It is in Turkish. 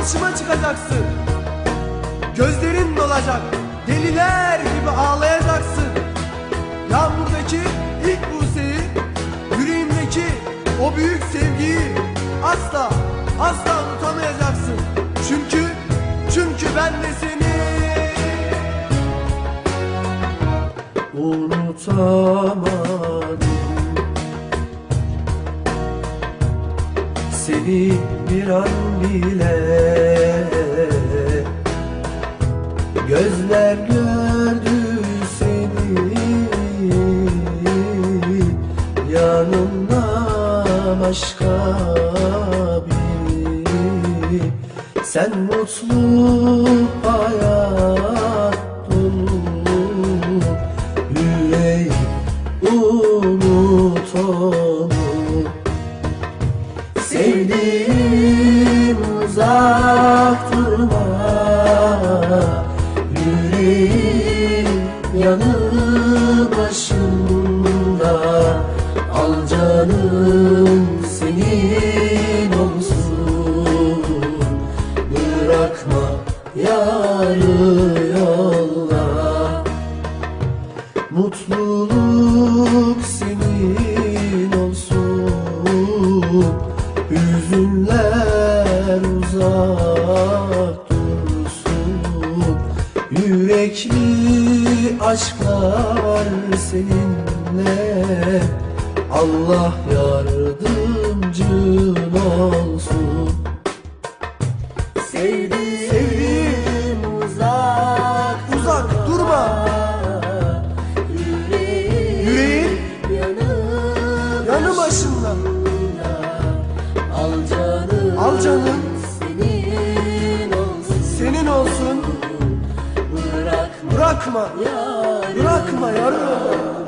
karşıma çıkacaksın. Gözlerin dolacak. Deliler gibi ağlayacaksın. Yağmurdaki ilk Buse'yi Yüreğimdeki o büyük sevgiyi Asla asla unutamayacaksın. Çünkü çünkü ben de seni Unutamadım. Seni bir an bile Gözler seni. Yanımda başka biri. Sen mutlu hayat canım senin olsun. Bırakma yarı yolla. Mutluluk senin olsun. Hüzünler uzak dursun. Yürekli aşklar seninle Allah yardımcın olsun. Sevdiğim uzak uzak durma. Yüreğin yanı başında. Al canım, Al canım. Senin olsun. Senin olsun. Bırakma. Bırakma. Yarı